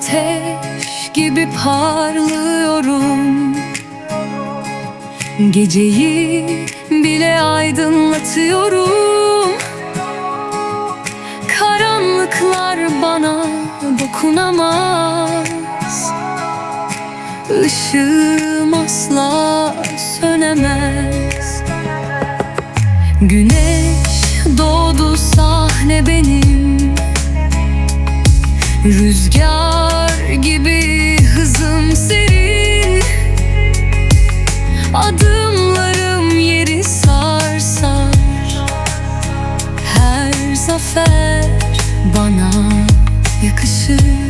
ateş gibi parlıyorum. Geceyi bile aydınlatıyorum. Karanlıklar bana dokunamaz. Işığım asla sönemez. Güneş doğdu sahne benim. Rüzgar gibi hızım serin. Adımlarım yeri sarsar. Her zafer bana yakışır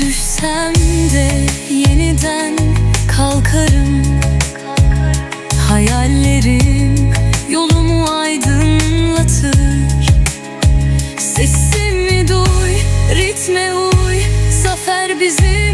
Düşsem de yeniden kalkarım. Hayallerim ritme uy. Zafer yankılansın